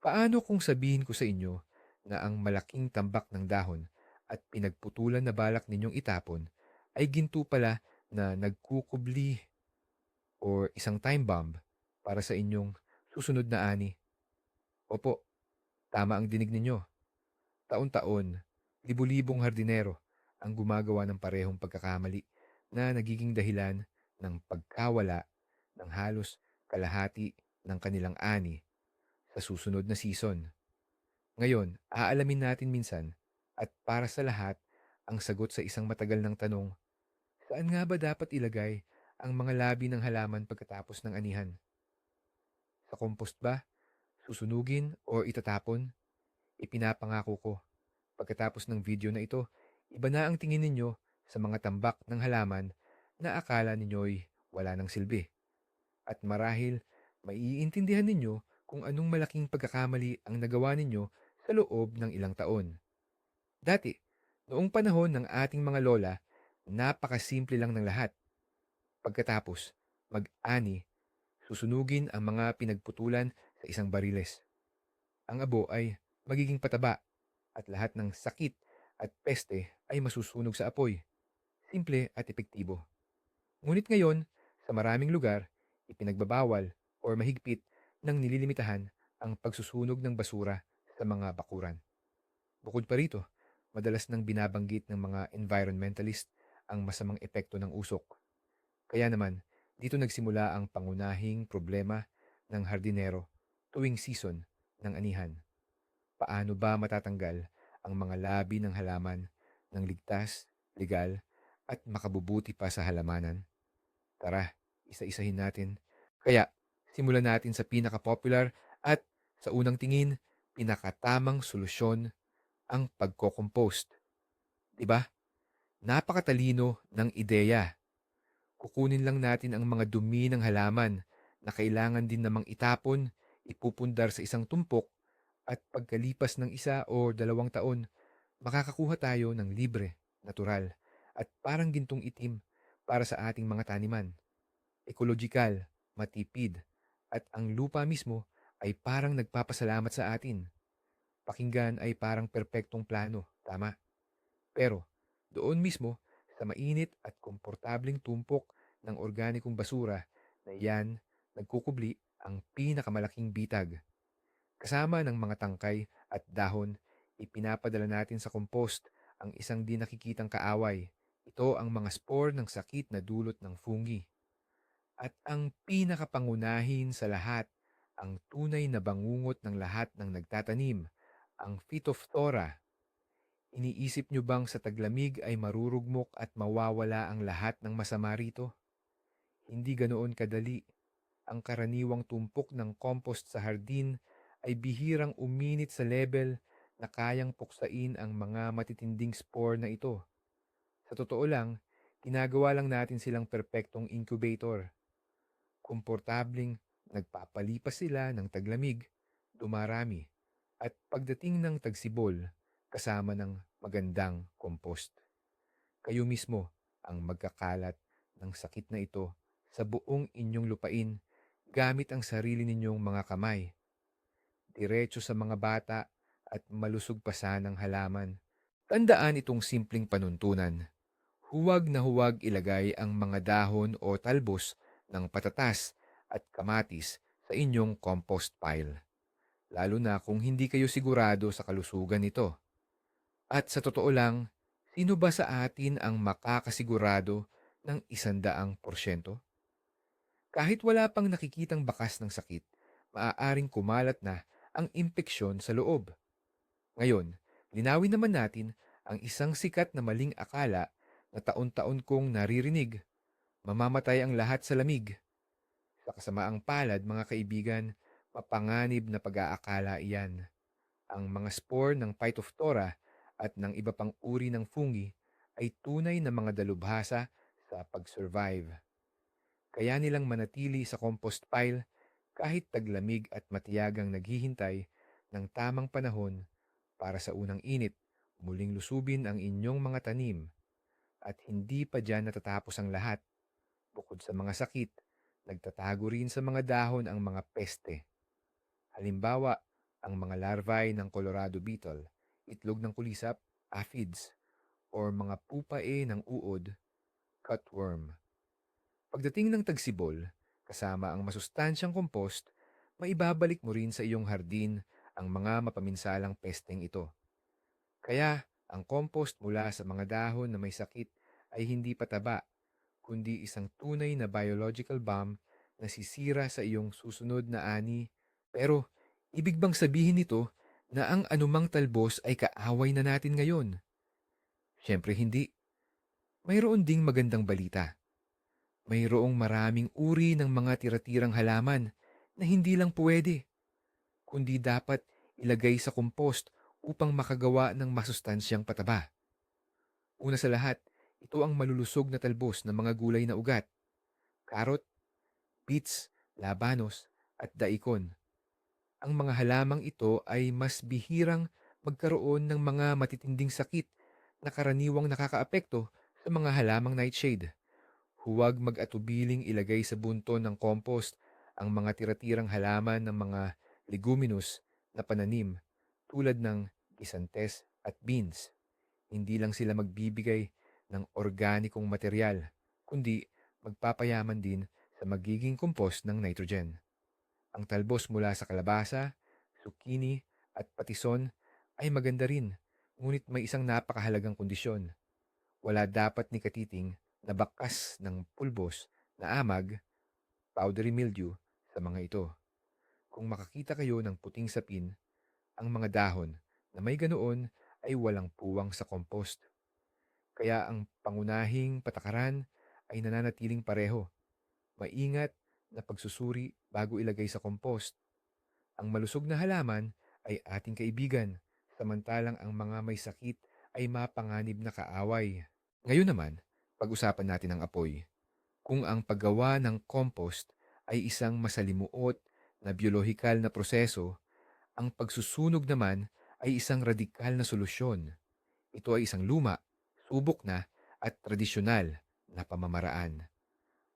Paano kung sabihin ko sa inyo na ang malaking tambak ng dahon at pinagputulan na balak ninyong itapon ay ginto pala na nagkukubli or isang time bomb para sa inyong susunod na ani? Opo, tama ang dinig ninyo. Taon-taon, libu-libong hardinero ang gumagawa ng parehong pagkakamali na nagiging dahilan ng pagkawala ng halos kalahati ng kanilang ani sa susunod na season. Ngayon, aalamin natin minsan at para sa lahat ang sagot sa isang matagal ng tanong, saan nga ba dapat ilagay ang mga labi ng halaman pagkatapos ng anihan? Sa compost ba? Susunugin o itatapon? Ipinapangako ko, pagkatapos ng video na ito, iba na ang tingin ninyo sa mga tambak ng halaman na akala ninyo'y wala ng silbi. At marahil, maiintindihan ninyo kung anong malaking pagkakamali ang nagawa ninyo sa loob ng ilang taon. Dati, noong panahon ng ating mga lola, napakasimple lang ng lahat. Pagkatapos, mag-ani, susunugin ang mga pinagputulan sa isang bariles. Ang abo ay magiging pataba at lahat ng sakit at peste ay masusunog sa apoy. Simple at epektibo. Ngunit ngayon, sa maraming lugar, ipinagbabawal o mahigpit ng nililimitahan ang pagsusunog ng basura sa mga bakuran. Bukod pa rito, madalas nang binabanggit ng mga environmentalist ang masamang epekto ng usok. Kaya naman, dito nagsimula ang pangunahing problema ng hardinero tuwing season ng anihan. Paano ba matatanggal ang mga labi ng halaman ng ligtas, legal, at makabubuti pa sa halamanan? Tara, isa-isahin natin. Kaya, simulan natin sa pinaka-popular at sa unang tingin, pinakatamang solusyon ang pagko-compost. 'Di ba? Napakatalino ng ideya. Kukunin lang natin ang mga dumi ng halaman na kailangan din namang itapon, ipupundar sa isang tumpok at pagkalipas ng isa o dalawang taon, makakakuha tayo ng libre, natural, at parang gintong itim para sa ating mga taniman. Ekologikal, matipid, at ang lupa mismo ay parang nagpapasalamat sa atin. Pakinggan ay parang perpektong plano, tama? Pero, doon mismo, sa mainit at komportabling tumpok ng organikong basura na yan nagkukubli ang pinakamalaking bitag. Kasama ng mga tangkay at dahon, ipinapadala natin sa compost ang isang di nakikitang kaaway. Ito ang mga spore ng sakit na dulot ng fungi. At ang pinakapangunahin sa lahat, ang tunay na bangungot ng lahat ng nagtatanim, ang Phytophthora. Iniisip nyo bang sa taglamig ay marurugmok at mawawala ang lahat ng masama rito? Hindi ganoon kadali. Ang karaniwang tumpok ng compost sa hardin ay bihirang uminit sa level na kayang puksain ang mga matitinding spore na ito. Sa totoo lang, ginagawa lang natin silang perpektong incubator. Komportabling nagpapalipas sila ng taglamig, dumarami, at pagdating ng tagsibol, kasama ng magandang compost. Kayo mismo ang magkakalat ng sakit na ito sa buong inyong lupain gamit ang sarili ninyong mga kamay. Diretso sa mga bata at malusog pa ng halaman. Tandaan itong simpleng panuntunan. Huwag na huwag ilagay ang mga dahon o talbos ng patatas at kamatis sa inyong compost pile. Lalo na kung hindi kayo sigurado sa kalusugan nito. At sa totoo lang, sino ba sa atin ang makakasigurado ng isandaang porsyento? Kahit wala pang nakikitang bakas ng sakit, maaaring kumalat na ang impeksyon sa loob. Ngayon, linawin naman natin ang isang sikat na maling akala na taon-taon kong naririnig. Mamamatay ang lahat sa lamig. Sa kasamaang palad, mga kaibigan, mapanganib na pag-aakala iyan. Ang mga spore ng Phytophthora at ng iba pang uri ng fungi ay tunay na mga dalubhasa sa pag-survive. Kaya nilang manatili sa compost pile kahit taglamig at matiyagang naghihintay ng tamang panahon para sa unang init, muling lusubin ang inyong mga tanim. At hindi pa dyan natatapos ang lahat. Bukod sa mga sakit, nagtatago rin sa mga dahon ang mga peste. Halimbawa, ang mga larvae ng Colorado beetle, itlog ng kulisap, aphids, or mga pupae ng uod, cutworm. Pagdating ng tagsibol, kasama ang masustansyang compost, maibabalik mo rin sa iyong hardin ang mga mapaminsalang pesteng ito. Kaya, ang compost mula sa mga dahon na may sakit ay hindi pataba, kundi isang tunay na biological bomb na sisira sa iyong susunod na ani. Pero, ibig bang sabihin nito na ang anumang talbos ay kaaway na natin ngayon? Siyempre hindi. Mayroon ding magandang balita. Mayroong maraming uri ng mga tiratirang halaman na hindi lang pwede, kundi dapat ilagay sa compost upang makagawa ng masustansyang pataba. Una sa lahat, ito ang malulusog na talbos ng mga gulay na ugat, karot, beets, labanos, at daikon. Ang mga halamang ito ay mas bihirang magkaroon ng mga matitinding sakit na karaniwang nakakaapekto sa mga halamang nightshade. Huwag mag-atubiling ilagay sa bunto ng compost ang mga tiratirang halaman ng mga leguminous na pananim tulad ng gisantes at beans. Hindi lang sila magbibigay ng organikong material, kundi magpapayaman din sa magiging compost ng nitrogen. Ang talbos mula sa kalabasa, zucchini at patison ay maganda rin, ngunit may isang napakahalagang kondisyon. Wala dapat ni katiting na bakas ng pulbos na amag, powdery mildew sa mga ito. Kung makakita kayo ng puting sapin, ang mga dahon na may ganoon ay walang puwang sa compost. Kaya ang pangunahing patakaran ay nananatiling pareho. Maingat na pagsusuri bago ilagay sa compost. Ang malusog na halaman ay ating kaibigan, samantalang ang mga may sakit ay mapanganib na kaaway. Ngayon naman, pag-usapan natin ang apoy. Kung ang paggawa ng compost ay isang masalimuot na biolohikal na proseso, ang pagsusunog naman ay isang radikal na solusyon. Ito ay isang luma, subok na at tradisyonal na pamamaraan.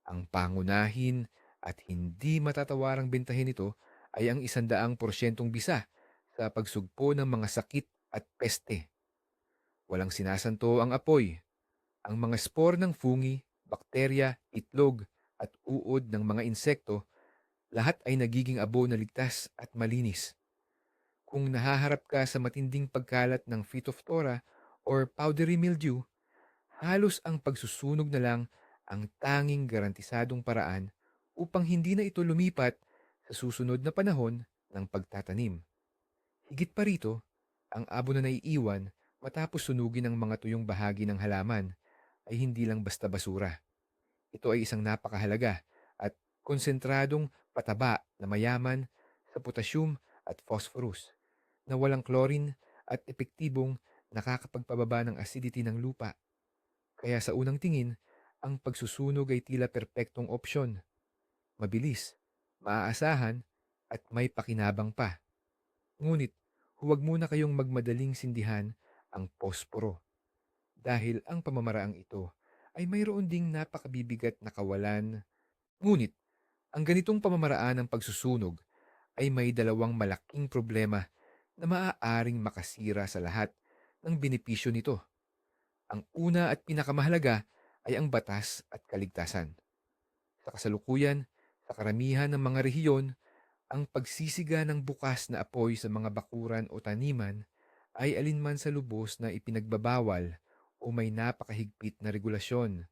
Ang pangunahin at hindi matatawarang bentahin nito ay ang isandaang porsyentong bisa sa pagsugpo ng mga sakit at peste. Walang sinasanto ang apoy. Ang mga spore ng fungi, bakterya, itlog at uod ng mga insekto, lahat ay nagiging abo na ligtas at malinis. Kung nahaharap ka sa matinding pagkalat ng Phytophthora or powdery mildew, halos ang pagsusunog na lang ang tanging garantisadong paraan upang hindi na ito lumipat sa susunod na panahon ng pagtatanim. Higit pa rito, ang abo na naiiwan matapos sunugin ang mga tuyong bahagi ng halaman ay hindi lang basta basura. Ito ay isang napakahalaga at konsentradong pataba na mayaman sa potassium at phosphorus na walang chlorine at epektibong nakakapagpababa ng acidity ng lupa. Kaya sa unang tingin, ang pagsusunog ay tila perpektong opsyon. Mabilis, maaasahan, at may pakinabang pa. Ngunit, huwag muna kayong magmadaling sindihan ang posporo. Dahil ang pamamaraang ito ay mayroon ding napakabibigat na kawalan. Ngunit, ang ganitong pamamaraan ng pagsusunog ay may dalawang malaking problema na maaaring makasira sa lahat ng benepisyo nito. Ang una at pinakamahalaga ay ang batas at kaligtasan. Sa kasalukuyan, sa karamihan ng mga rehiyon, ang pagsisiga ng bukas na apoy sa mga bakuran o taniman ay alinman sa lubos na ipinagbabawal o may napakahigpit na regulasyon.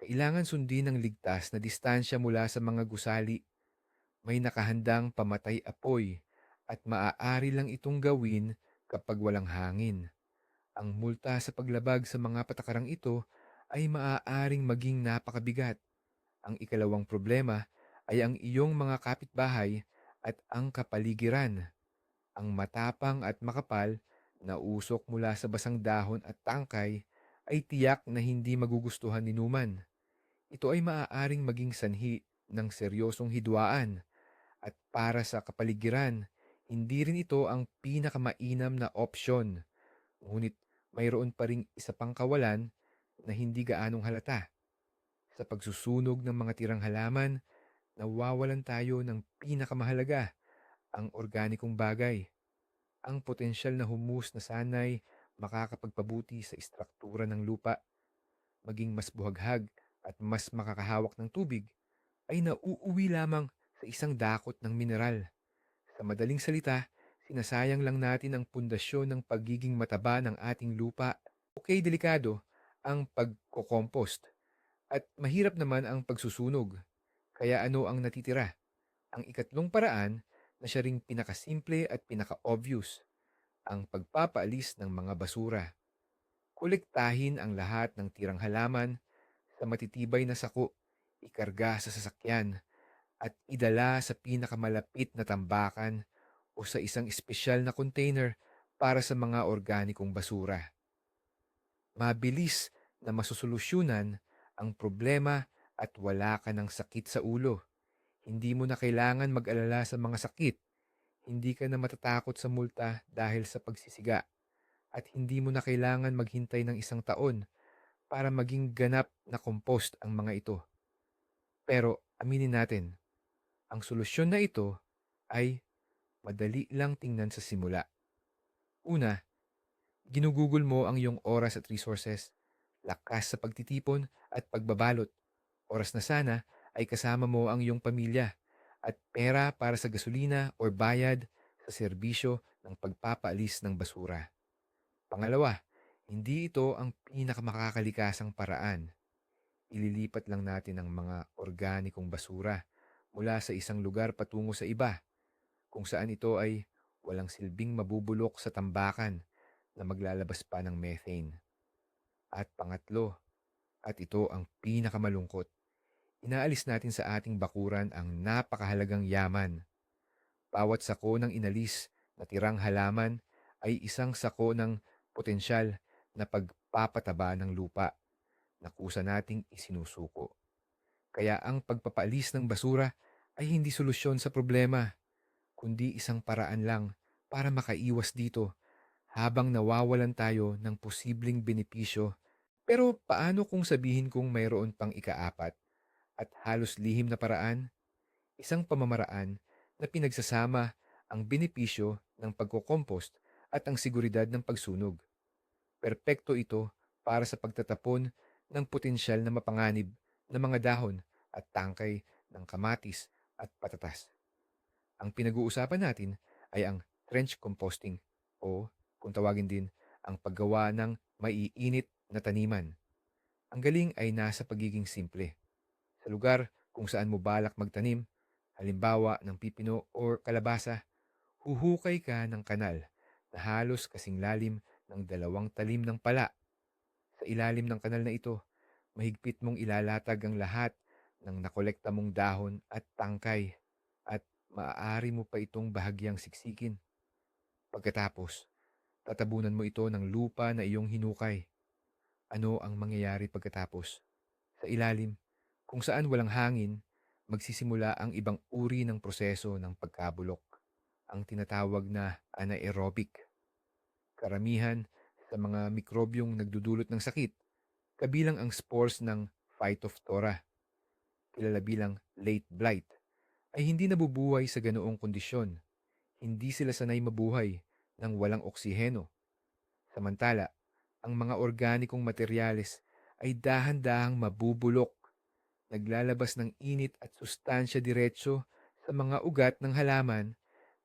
Kailangan sundin ng ligtas na distansya mula sa mga gusali. May nakahandang pamatay apoy at maaari lang itong gawin kapag walang hangin. Ang multa sa paglabag sa mga patakarang ito ay maaaring maging napakabigat. Ang ikalawang problema ay ang iyong mga kapitbahay at ang kapaligiran. Ang matapang at makapal na usok mula sa basang dahon at tangkay ay tiyak na hindi magugustuhan ni Numan. Ito ay maaaring maging sanhi ng seryosong hidwaan at para sa kapaligiran hindi rin ito ang pinakamainam na opsyon, ngunit mayroon pa ring isa pang kawalan na hindi gaanong halata. Sa pagsusunog ng mga tirang halaman, nawawalan tayo ng pinakamahalaga, ang organikong bagay, ang potensyal na humus na sanay makakapagpabuti sa istruktura ng lupa, maging mas buhaghag at mas makakahawak ng tubig, ay nauuwi lamang sa isang dakot ng mineral. Sa madaling salita, sinasayang lang natin ang pundasyon ng pagiging mataba ng ating lupa. Okay, delikado ang pagko-compost at mahirap naman ang pagsusunog. Kaya ano ang natitira? Ang ikatlong paraan na siya ring pinakasimple at pinaka-obvious, ang pagpapaalis ng mga basura. Kolektahin ang lahat ng tirang halaman sa matitibay na sako, ikarga sa sasakyan, at idala sa pinakamalapit na tambakan o sa isang espesyal na container para sa mga organikong basura. Mabilis na masusolusyunan ang problema at wala ka ng sakit sa ulo. Hindi mo na kailangan mag-alala sa mga sakit. Hindi ka na matatakot sa multa dahil sa pagsisiga. At hindi mo na kailangan maghintay ng isang taon para maging ganap na compost ang mga ito. Pero aminin natin, ang solusyon na ito ay madali lang tingnan sa simula. Una, ginugugol mo ang iyong oras at resources, lakas sa pagtitipon at pagbabalot. Oras na sana ay kasama mo ang iyong pamilya at pera para sa gasolina o bayad sa serbisyo ng pagpapaalis ng basura. Pangalawa, hindi ito ang pinakamakakalikasang paraan. Ililipat lang natin ang mga organikong basura mula sa isang lugar patungo sa iba, kung saan ito ay walang silbing mabubulok sa tambakan na maglalabas pa ng methane. At pangatlo, at ito ang pinakamalungkot, inaalis natin sa ating bakuran ang napakahalagang yaman. Bawat sako ng inalis na tirang halaman ay isang sako ng potensyal na pagpapataba ng lupa na kusa nating isinusuko. Kaya ang pagpapaalis ng basura ay hindi solusyon sa problema, kundi isang paraan lang para makaiwas dito habang nawawalan tayo ng posibleng benepisyo. Pero paano kung sabihin kong mayroon pang ikaapat at halos lihim na paraan? Isang pamamaraan na pinagsasama ang benepisyo ng pagkokompost at ang seguridad ng pagsunog. Perpekto ito para sa pagtatapon ng potensyal na mapanganib na mga dahon at tangkay ng kamatis at patatas. Ang pinag-uusapan natin ay ang trench composting o kung tawagin din ang paggawa ng maiinit na taniman. Ang galing ay nasa pagiging simple. Sa lugar kung saan mo balak magtanim, halimbawa ng pipino o kalabasa, huhukay ka ng kanal na halos kasing lalim ng dalawang talim ng pala. Sa ilalim ng kanal na ito, mahigpit mong ilalatag ang lahat ng nakolekta mong dahon at tangkay maaari mo pa itong bahagyang siksikin. Pagkatapos, tatabunan mo ito ng lupa na iyong hinukay. Ano ang mangyayari pagkatapos? Sa ilalim, kung saan walang hangin, magsisimula ang ibang uri ng proseso ng pagkabulok, ang tinatawag na anaerobic. Karamihan sa mga mikrobyong nagdudulot ng sakit, kabilang ang spores ng Phytophthora, kilala bilang late blight, ay hindi nabubuhay sa ganoong kondisyon. Hindi sila sanay mabuhay ng walang oksiheno. Samantala, ang mga organikong materyales ay dahan-dahang mabubulok, naglalabas ng init at sustansya diretso sa mga ugat ng halaman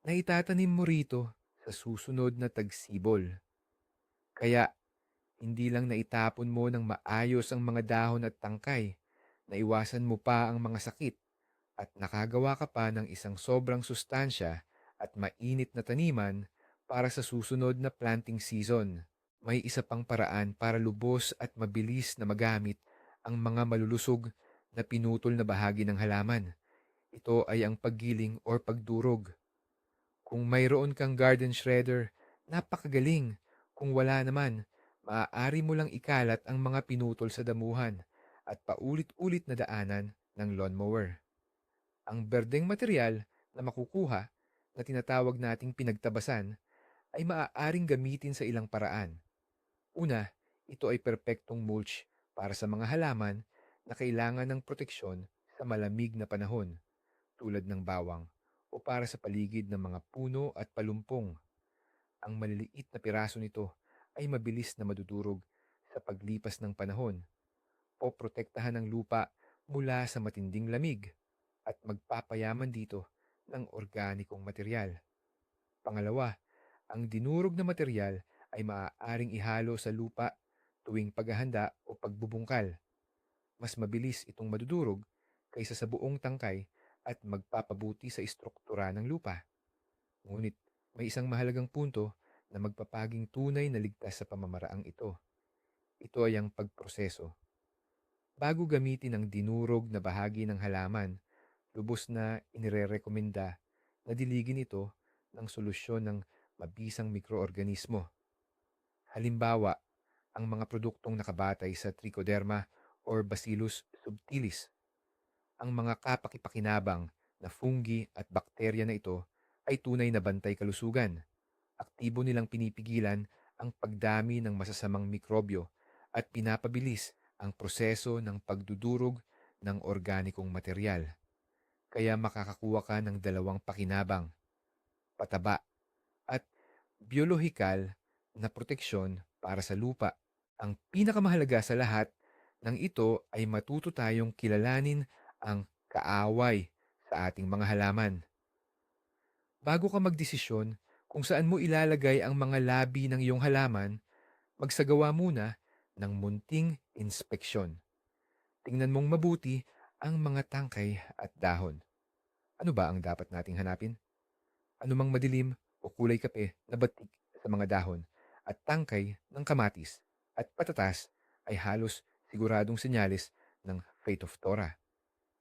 na itatanim mo rito sa susunod na tagsibol. Kaya, hindi lang naitapon mo ng maayos ang mga dahon at tangkay, naiwasan mo pa ang mga sakit, at nakagawa ka pa ng isang sobrang sustansya at mainit na taniman para sa susunod na planting season. May isa pang paraan para lubos at mabilis na magamit ang mga malulusog na pinutol na bahagi ng halaman. Ito ay ang paggiling or pagdurog. Kung mayroon kang garden shredder, napakagaling. Kung wala naman, maaari mo lang ikalat ang mga pinutol sa damuhan at paulit-ulit na daanan ng lawnmower. Ang berdeng material na makukuha na tinatawag nating pinagtabasan ay maaaring gamitin sa ilang paraan. Una, ito ay perpektong mulch para sa mga halaman na kailangan ng proteksyon sa malamig na panahon, tulad ng bawang, o para sa paligid ng mga puno at palumpong. Ang maliliit na piraso nito ay mabilis na madudurog sa paglipas ng panahon o protektahan ng lupa mula sa matinding lamig at magpapayaman dito ng organikong material. Pangalawa, ang dinurog na material ay maaaring ihalo sa lupa tuwing paghahanda o pagbubungkal. Mas mabilis itong madudurog kaysa sa buong tangkay at magpapabuti sa istruktura ng lupa. Ngunit may isang mahalagang punto na magpapaging tunay na ligtas sa pamamaraang ito. Ito ay ang pagproseso. Bago gamitin ang dinurog na bahagi ng halaman, lubos na inirerekomenda na diligin ito ng solusyon ng mabisang mikroorganismo. Halimbawa, ang mga produktong nakabatay sa Trichoderma or Bacillus subtilis. Ang mga kapakipakinabang na fungi at bakterya na ito ay tunay na bantay kalusugan. Aktibo nilang pinipigilan ang pagdami ng masasamang mikrobyo at pinapabilis ang proseso ng pagdudurog ng organikong material. Kaya makakakuha ka ng dalawang pakinabang, pataba at biolohikal na proteksyon para sa lupa. Ang pinakamahalaga sa lahat ng ito ay matuto tayong kilalanin ang kaaway sa ating mga halaman. Bago ka magdesisyon kung saan mo ilalagay ang mga labi ng iyong halaman, magsagawa muna ng munting inspeksyon. Tingnan mong mabuti ang mga tangkay at dahon. Ano ba ang dapat nating hanapin? Anumang madilim o kulay kape na batik sa mga dahon at tangkay ng kamatis at patatas ay halos siguradong senyales ng Phytophthora.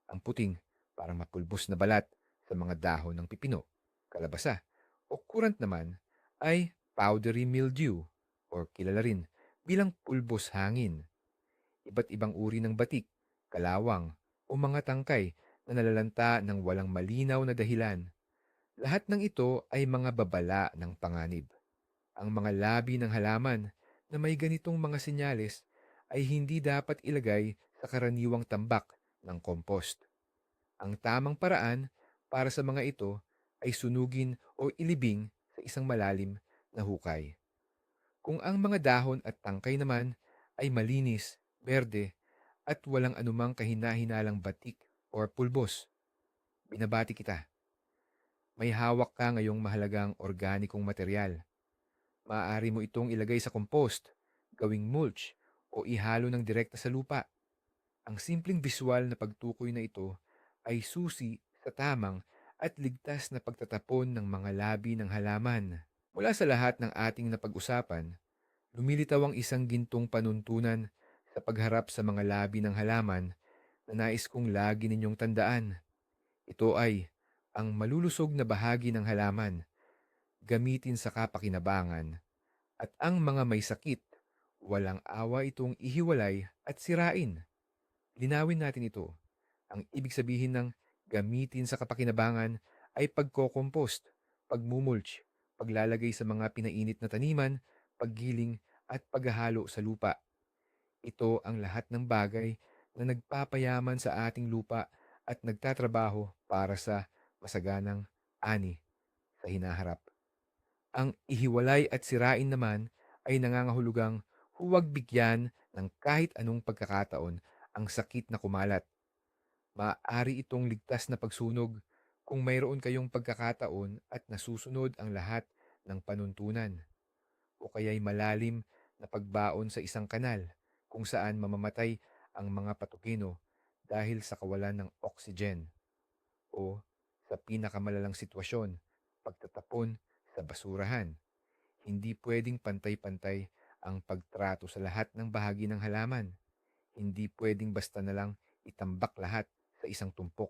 Ang puting parang mapulbos na balat sa mga dahon ng pipino, kalabasa, o kurant naman ay powdery mildew or kilala rin bilang pulbos hangin. Iba't ibang uri ng batik, kalawang o mga tangkay na nalalanta ng walang malinaw na dahilan. Lahat ng ito ay mga babala ng panganib. Ang mga labi ng halaman na may ganitong mga senyales ay hindi dapat ilagay sa karaniwang tambak ng compost. Ang tamang paraan para sa mga ito ay sunugin o ilibing sa isang malalim na hukay. Kung ang mga dahon at tangkay naman ay malinis, berde, at walang anumang kahina-hinalang batik or pulbos, binabati kita. May hawak ka ngayong mahalagang organikong material. Maaari mo itong ilagay sa compost, gawing mulch, o ihalo ng direkta sa lupa. Ang simpleng visual na pagtukoy na ito ay susi sa tamang at ligtas na pagtatapon ng mga labi ng halaman. Mula sa lahat ng ating napag-usapan, lumilitaw ang isang gintong panuntunan sa pagharap sa mga labi ng halaman na nais kong lagi ninyong tandaan. Ito ay ang malulusog na bahagi ng halaman, gamitin sa kapakinabangan, at ang mga may sakit, walang awa itong ihiwalay at sirain. Linawin natin ito. Ang ibig sabihin ng gamitin sa kapakinabangan ay pagko-compost, pagmumulch, paglalagay sa mga pinainit na taniman, paggiling at paghahalo sa lupa. Ito ang lahat ng bagay na nagpapayaman sa ating lupa at nagtatrabaho para sa masaganang ani sa hinaharap. Ang ihiwalay at sirain naman ay nangangahulugang huwag bigyan ng kahit anong pagkakataon ang sakit na kumalat. Maaari itong ligtas na pagsunog kung mayroon kayong pagkakataon at nasusunod ang lahat ng panuntunan. O kaya'y malalim na pagbaon sa isang kanal kung saan mamamatay ang mga patokino dahil sa kawalan ng oxygen. O sa pinakamalalang sitwasyon, pagtatapon sa basurahan. Hindi pwedeng pantay-pantay ang pagtrato sa lahat ng bahagi ng halaman. Hindi pwedeng basta na lang itambak lahat sa isang tumpok.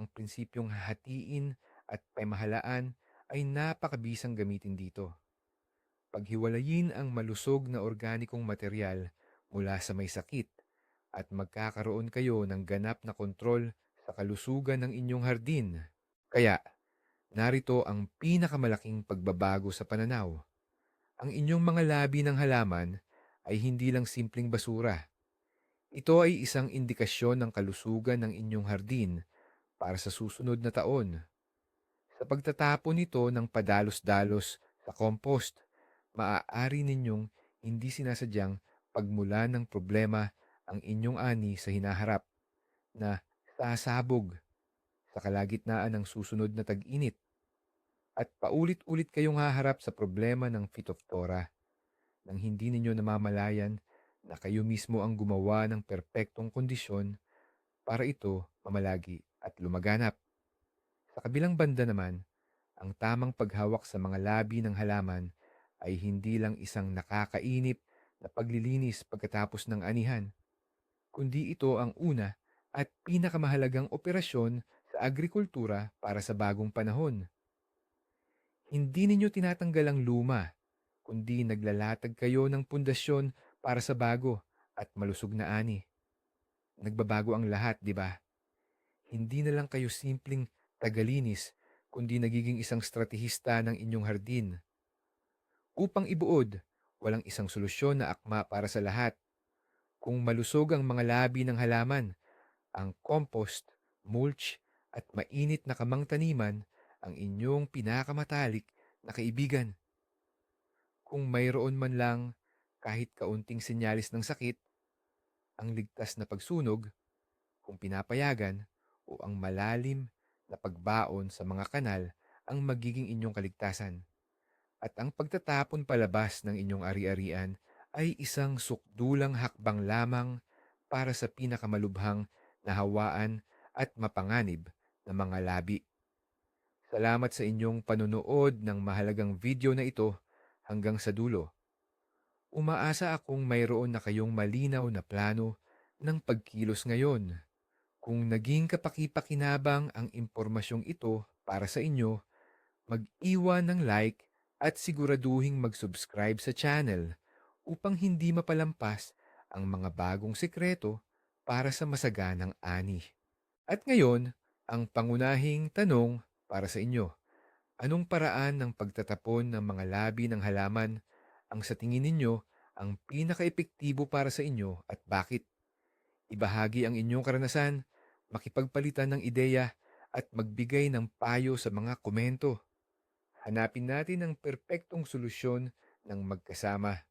Ang prinsipyong hatiin at pamahalaan ay napakabisang gamitin dito. Paghiwalayin ang malusog na organikong material mula sa may sakit at magkakaroon kayo ng ganap na kontrol sa kalusugan ng inyong hardin. Kaya, narito ang pinakamalaking pagbabago sa pananaw. Ang inyong mga labi ng halaman ay hindi lang simpleng basura. Ito ay isang indikasyon ng kalusugan ng inyong hardin para sa susunod na taon. Sa pagtatapon nito ng padalos-dalos sa compost, maaari ninyong hindi sinasadyang pagmula ng problema ang inyong ani sa hinaharap na sasabog sa kalagitnaan ng susunod na tag-init at paulit-ulit kayong haharap sa problema ng phytophthora nang hindi ninyo namamalayan na kayo mismo ang gumawa ng perpektong kondisyon para ito mamalagi at lumaganap. Sa kabilang banda naman, ang tamang paghawak sa mga labi ng halaman ay hindi lang isang nakakainip na paglilinis pagkatapos ng anihan, kundi ito ang una at pinakamahalagang operasyon sa agrikultura para sa bagong panahon. Hindi ninyo tinatanggal ang luma, kundi naglalatag kayo ng pundasyon para sa bago at malusog na ani. Nagbabago ang lahat, di ba? Hindi na lang kayo simpleng tagalinis, kundi nagiging isang stratehista ng inyong hardin. Upang ibuod, walang isang solusyon na akma para sa lahat. Kung malusog ang mga labi ng halaman, ang compost, mulch, at mainit na kamang taniman ang inyong pinakamatalik na kaibigan. Kung mayroon man lang kahit kaunting senyalis ng sakit, ang ligtas na pagsunog, kung pinapayagan, o ang malalim na pagbaon sa mga kanal ang magiging inyong kaligtasan. At ang pagtatapon palabas ng inyong ari-arian ay isang sukdulang hakbang lamang para sa pinakamalubhang nahawaan at mapanganib na mga labi. Salamat sa inyong panonood ng mahalagang video na ito hanggang sa dulo. Umaasa akong mayroon na kayong malinaw na plano ng pagkilos ngayon. Kung naging kapaki-pakinabang ang impormasyong ito para sa inyo, mag-iwan ng like at siguraduhing mag-subscribe sa channel upang hindi mapalampas ang mga bagong sekreto para sa masaganang ani. At ngayon, ang pangunahing tanong para sa inyo. Anong paraan ng pagtatapon ng mga labi ng halaman ang sa tingin ninyo ang pinaka-epektibo para sa inyo at bakit? Ibahagi ang inyong karanasan, makipagpalitan ng ideya at magbigay ng payo sa mga komento. Hanapin natin ang perpektong solusyon ng magkasama.